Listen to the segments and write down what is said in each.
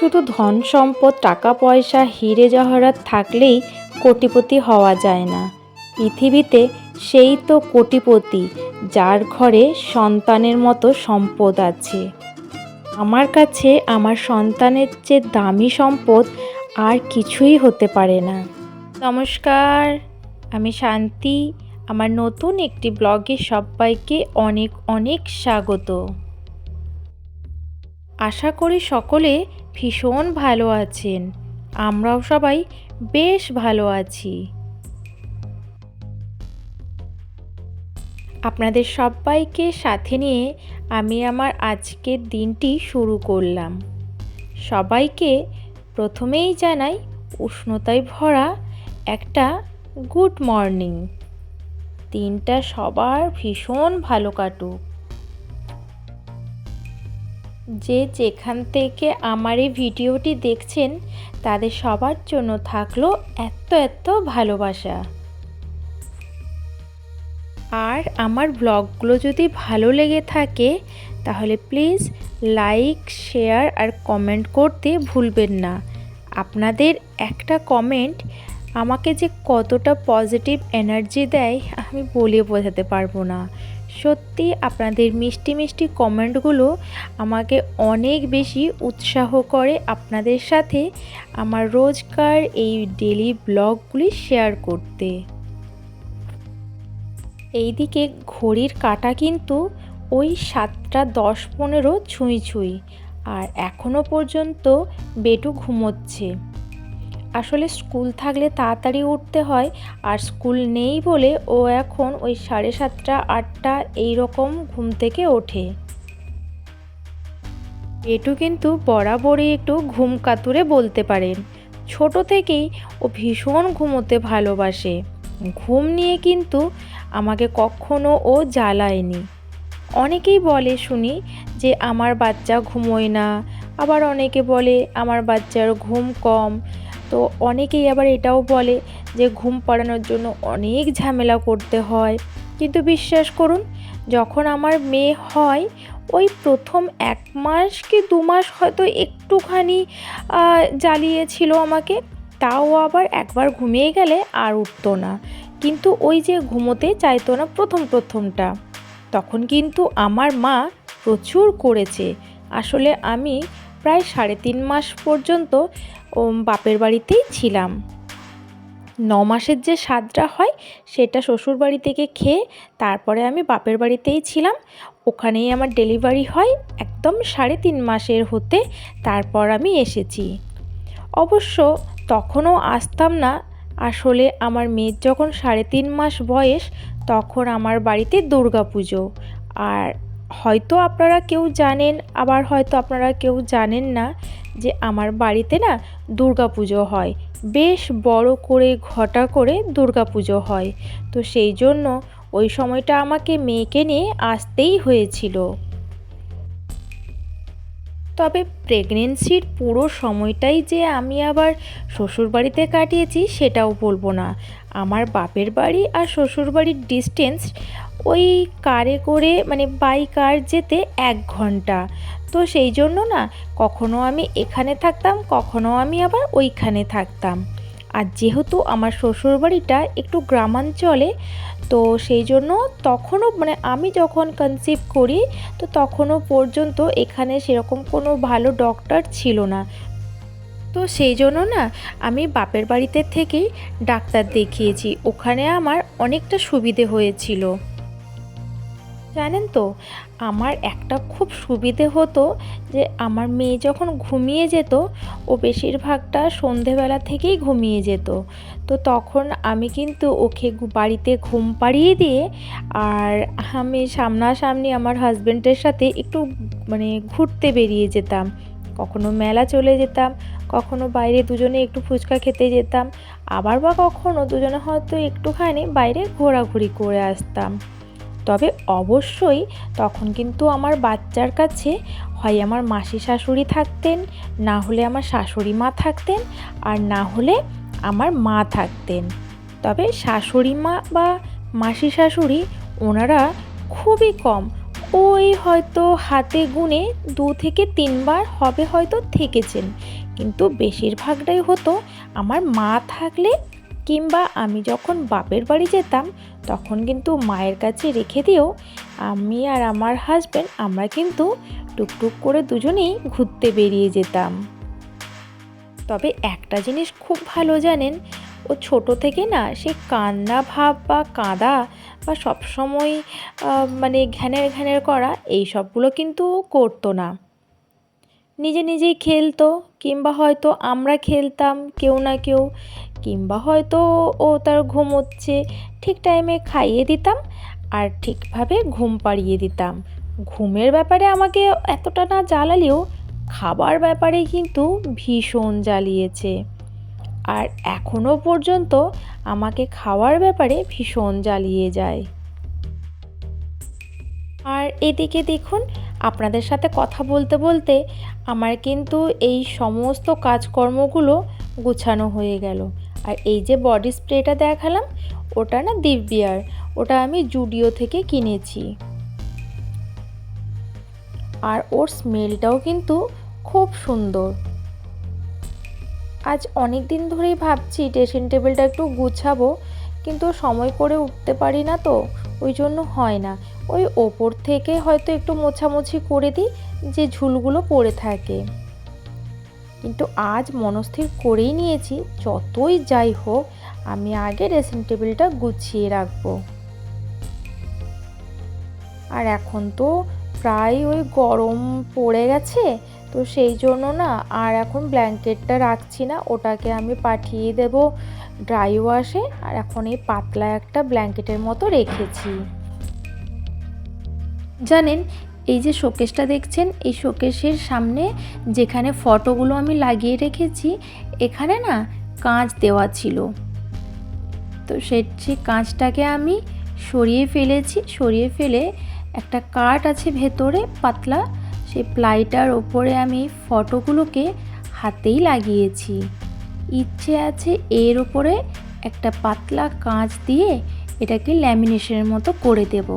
শুধু ধন সম্পদ, টাকা পয়সা, হিরে জহরাত থাকলেই কোটিপতি হওয়া যায় না। পৃথিবীতে সেই তো কোটিপতি, যার ঘরে সন্তানের মতো সম্পদ আছে। আমার কাছে আমার সন্তানের চেয়ে দামি সম্পদ আর কিছুই হতে পারে না। নমস্কার, আমি শান্তি। আমার নতুন একটি ব্লগে সবাইকে অনেক অনেক স্বাগত। আশা করি সকলে ভীষণ ভালো আছেন। আমরাও সবাই বেশ ভালো আছি। আপনাদের সবাইকে সাথে নিয়ে আমি আমার আজকের দিনটি শুরু করলাম। সবাইকে প্রথমেই জানাই উষ্ণতায় ভরা একটা গুড মর্নিং। দিনটা সবার ভীষণ ভালো কাটুক। যে যেখান থেকে আমার এই ভিডিওটি দেখছেন, তাদের সবার জন্য থাকল এত এত ভালোবাসা। আর আমার ব্লগগুলো যদি ভালো লেগে থাকে, তাহলে প্লিজ লাইক, শেয়ার আর কমেন্ট করতে ভুলবেন না। আপনাদের একটা কমেন্ট আমাকে যে কতটা পজিটিভ এনার্জি দেয়, আমি বলে বোঝাতে পারব না। সত্যি আপনাদের মিষ্টি মিষ্টি কমেন্টগুলো আমাকে অনেক বেশি উৎসাহ করে আপনাদের সাথে আমার রোজকার এই ডেলি ব্লগগুলি শেয়ার করতে। এইদিকে ঘড়ির কাটা কিন্তু ওই সাতটা দশ পনেরো ছুঁই ছুঁই, আর এখনও পর্যন্ত বেটু ঘুমোচ্ছে। আসলে স্কুল থাকলে তাড়াতাড়ি উঠতে হয়, আর স্কুল নেই বলে ও এখন ওই সাড়ে সাতটা, আটটা এই রকম ঘুম থেকে ওঠে। এটু কিন্তু বরাবরই একটু ঘুম কাতুরে বলতে পারেন ছোট থেকেই ও ভীষণ ঘুমোতে ভালোবাসে। ঘুম নিয়ে কিন্তু আমাকে কখনো ও জ্বালায়নি। অনেকেই বলে শুনি যে, আমার বাচ্চা ঘুমোয় না। আবার অনেকে বলে, আমার বাচ্চার ঘুম কম। তো অনেকেই আবার এটাও বলে যে ঘুম পাড়ানোর জন্য অনেক ঝামেলা করতে হয়। কিন্তু বিশ্বাস করুন, যখন আমার মেয়ে হয়, ওই প্রথম এক মাস কি দু মাস হয়তো একটুখানি জ্বালিয়েছিল আমাকে, তাও আবার একবার ঘুমিয়ে গেলে আর উঠতো না। কিন্তু ওই যে ঘুমোতে চাইতো না প্রথম প্রথমটা। তখন কিন্তু আমার মা প্রচুর করেছে। আসলে আমি প্রায় সাড়ে তিন মাস পর্যন্ত বাপের বাড়িতেই ছিলাম। ন মাসের যে স্বাদটা হয়, সেটা শ্বশুর বাড়ি থেকে খেয়ে তারপরে আমি বাপের বাড়িতেই ছিলাম। ওখানেই আমার ডেলিভারি হয় একদম সাড়ে তিন মাসের হতে তারপর আমি এসেছি। অবশ্য তখনও আসতাম না। আসলে আমার মেয়ের যখন সাড়ে তিন মাস বয়স, তখন আমার বাড়িতে দুর্গা পুজো আর হয়তো আপনারা কেউ জানেন, আবার হয়তো আপনারা কেউ জানেন না যে আমার বাড়িতে না পুজো হয়। বেশ বড় করে ঘটা করে পুজো হয়। তো সেই জন্য ওই সময়টা আমাকে মেয়েকে নিয়ে আসতেই হয়েছিল। তবে প্রেগনেন্সির পুরো সময়টাই যে আমি আবার শ্বশুরবাড়িতে কাটিয়েছি সেটাও বলব না। আমার বাপের বাড়ি আর শ্বশুরবাড়ির ডিস্টেন্স ওই কারে করে মানে বাই কার যেতে এক ঘণ্টা। তো সেই জন্য না, কখনো আমি এখানে থাকতাম, কখনো আমি আবার ওইখানে থাকতাম। আর যেহেতু আমার শ্বশুরবাড়িটা একটু গ্রামাঞ্চলে, তো সেই জন্য তখনও মানে আমি যখন কনসিভ করি, তো তখনও পর্যন্ত এখানে সেরকম কোনো ভালো ডক্টর ছিল না। তো সেই জন্য না, আমি বাপের বাড়িতে থেকেই ডাক্তার দেখিয়েছি। ওখানে আমার অনেকটা সুবিধে হয়েছিল। জানেন তো, আমার একটা খুব সুবিধে হতো যে আমার মেয়ে যখন ঘুমিয়ে যেত, ও বেশিরভাগটা সন্ধেবেলা থেকেই ঘুমিয়ে যেত। তো তখন আমি কিন্তু ওকে বাড়িতে ঘুম পাড়িয়ে দিয়ে আর আমি সামনাসামনি আমার হাজব্যান্ডের সাথে একটু মানে ঘুরতে বেরিয়ে যেতাম। কখনো মেলা চলে যেতাম, কখনো বাইরে দুজনে একটু ফুচকা খেতে যেতাম, আবার বা কখনো দুজনে হয়তো একটুখানি বাইরে ঘোরাঘুরি করে আসতাম। তবে অবশ্যই তখন কিন্তু আমার বাচ্চার কাছে হয় আমার মাসি শাশুড়ি থাকতেন, না হলে আমার শাশুড়ি মা থাকতেন আর না হলে আমার মা থাকতেন। তবে শাশুড়ি মা বা মাসি শাশুড়ি ওনারা খুবই কম। ওই হয়তো হাতে গুনে দু থেকে তিনবার হবে হয়তো থেকেছেন। কিন্তু বেশিরভাগটাই হতো আমার মা থাকলে কিংবা আমি যখন বাপের বাড়ি যেতাম, তখন কিন্তু মায়ের কাছে রেখে দিয়েও আমি আর আমার হাজব্যান্ড আমরা কিন্তু টুকটুক করে দুজনেই ঘুরতে বেরিয়ে যেতাম। তবে একটা জিনিস খুব ভালো জানেন, ও ছোট থেকে না সে কান্না ভাব বা কাঁদা বা সবসময় মানে ঘ্যানের ঘ্যানের করা, এই সবগুলো কিন্তু করতো না। নিজে নিজেই খেলতো, কিংবা হয়তো আমরা খেলতাম কেউ না কেউ, কিংবা হয়তো ও তার ঘুমোচ্ছে ঠিক টাইমে খাইয়ে দিতাম আর ঠিকভাবে ঘুম পাড়িয়ে দিতাম। ঘুমের ব্যাপারে আমাকে এতটা না জ্বালালেও খাবার ব্যাপারে কিন্তু ভীষণ জ্বালিয়েছে। আর এখনও পর্যন্ত আমাকে খাওয়ার ব্যাপারে ভীষণ জ্বালিয়ে যায়। আর এদিকে দেখুন আপনাদের সাথে কথা বলতে বলতে আমার কিন্তু এই সমস্ত কাজকর্মগুলো গুছানো হয়ে গেল। আর এই যে বডি স্প্রেটা দেখালাম, ওটা না দিব্যার, ওটা আমি জুডিও থেকে কিনেছি। আর ওর স্মেলটাও কিন্তু খুব সুন্দর। আজ অনেক দিন ধরেই ভাবছি ড্রেসিং টেবিলটা একটু গুছাবো, কিন্তু সময় করে উঠতে পারি না তো, ওই জন্য হয় না। ওই ওপর থেকে হয়তো একটু মোছামুছি করে দিই যে ঝুলগুলো পড়ে থাকে। কিন্তু আজ মনস্থির করেই নিয়েছি, যতই যাই হোক, আমি আগে ড্রেসিং টেবিলটা গুছিয়ে রাখব। আর এখন তো প্রায় ওই গরম পড়ে গেছে, তো সেই জন্য না আর এখন ব্ল্যাঙ্কেটটা রাখছি না, ওটাকে আমি পাঠিয়ে দেব ড্রাই ওয়াশে আর এখন এই পাতলা একটা ব্ল্যাঙ্কেটের মতো রেখেছি। জানেন, এই যে শোকেসটা দেখছেন, এই শোকেসের সামনে যেখানে ফটোগুলো আমি লাগিয়ে রেখেছি, এখানে না কাঁচ দেওয়া ছিল। তো সে কাঁচটাকে আমি সরিয়ে ফেলেছি, সরিয়ে ফেলে একটা কাঠ আছে ভেতরে, পাতলা, সেই প্লাইটার ওপরে আমি ফটোগুলোকে হাতেই লাগিয়েছি। ইচ্ছে আছে এর ওপরে একটা পাতলা কাঁচ দিয়ে এটাকে ল্যামিনেশনের মতো করে দেব।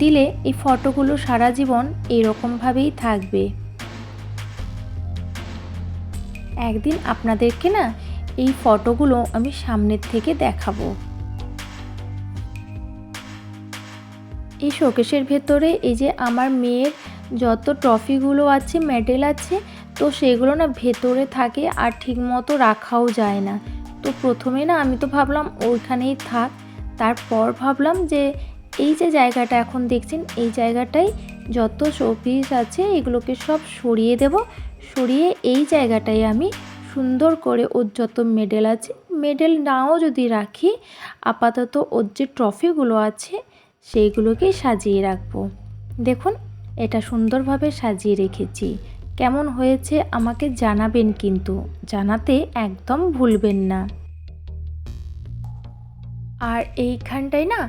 দিলে এই ফটোগুলো সারা জীবন এরকমভাবেই থাকবে। একদিন আপনাদেরকে না এই ফটোগুলো আমি সামনের থেকে দেখাবো। এই শোকেশের ভেতরে এই যে আমার মেয়ের যত ট্রফিগুলো আছে, মেডেল আছে, তো সেগুলো না ভেতরে থাকে আর ঠিকমতো রাখাও যায় না। তো প্রথমে না আমি তো ভাবলাম ওইখানেই থাক, তারপর ভাবলাম যে এই যে জায়গাটা এখন দেখছেন, এই জায়গাটায় যত শোপিস আছে, এগুলোকে সব সরিয়ে দেব। সরিয়ে এই জায়গাটায় আমি সুন্দর করে ওর যত মেডেল আছে মেডেল নাও যদি রাখি, আপাতত ওর যে ট্রফিগুলো আছে সেইগুলোকেই সাজিয়ে রাখব। দেখুন, এটা সুন্দরভাবে সাজিয়ে রেখেছি। কেমন হয়েছে আমাকে জানাবেন কিন্তু, জানাতে একদম ভুলবেন না। আর এইখানটায় না,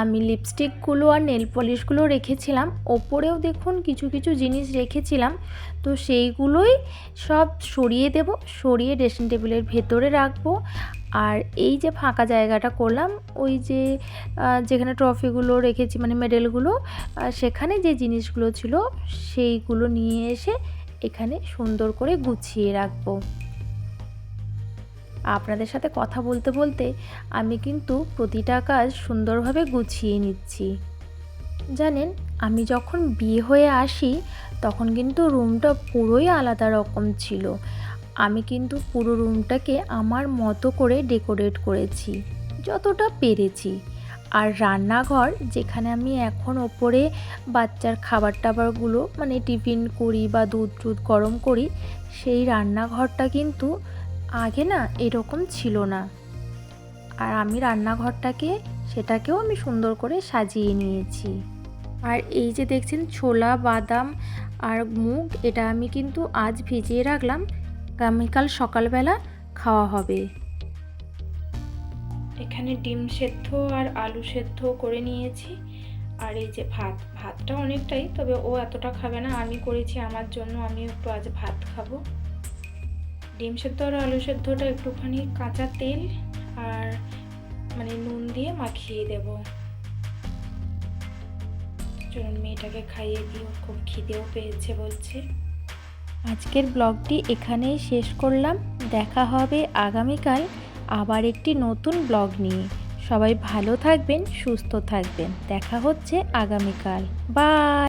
আমি লিপস্টিকগুলো আর নেল পলিশগুলো রেখেছিলাম। ওপরেও দেখুন কিছু কিছু জিনিস রেখেছিলাম। তো সেইগুলোই সব সরিয়ে দেব, সরিয়ে ড্রেসিং টেবিলের ভেতরে রাখব। আর এই যে ফাঁকা জায়গাটা করলাম, ওই যে যেখানে ট্রফিগুলো রেখেছি মানে মেডেলগুলো সেখানে যে জিনিসগুলো ছিল, সেইগুলো নিয়ে এসে এখানে সুন্দর করে গুছিয়ে রাখব। আপনাদের সাথে কথা বলতে বলতে আমি কিন্তু প্রতিটা কাজ সুন্দরভাবে গুছিয়ে নিচ্ছি। জানেন, আমি যখন বিয়ে হয়ে আসি, তখন কিন্তু রুমটা পুরোই আলাদা রকম ছিল। আমি কিন্তু পুরো রুমটাকে আমার মতো করে ডেকোরেট করেছি, যতটা পেরেছি। আর রান্নাঘর, যেখানে আমি এখন ওপরে বাচ্চার খাবার টাবারগুলো মানে টিফিন করি বা দুধ টুধ গরম করি, সেই রান্নাঘরটা কিন্তু আগে না এরকম ছিল না। আর আমি রান্নাঘরটাকে সেটাকেও আমি সুন্দর করে সাজিয়ে নিয়েছি। আর এই যে দেখছেন ছোলা, বাদাম আর মুগ, এটা আমি কিন্তু আজ ভিজিয়ে রাখলাম। আগামীকাল সকালবেলা খাওয়া হবে। এখানে ডিম সেদ্ধ আর আলু সেদ্ধ করে নিয়েছি। আর এই যে ভাত, ভাতটা অনেকটাই, তবে ও এতটা খাবে না। আমি করেছি আমার জন্য আমি একটু আজ ভাত খাব। ডিম সেদ্ধ আর আলু সেদ্ধটা একটুখানি কাঁচা তেল আর মানে নুন দিয়ে মাখিয়ে দেব। চলুন মেয়েটাকে খাইয়ে দিই খুব খিদেও পেয়েছে বলছে। আজকের ব্লগটি এখানেই শেষ করলাম। দেখা হবে আগামীকাল আবার একটি নতুন ব্লগ নিয়ে। সবাই ভালো থাকবেন, সুস্থ থাকবেন। দেখা হচ্ছে আগামীকাল। বাই!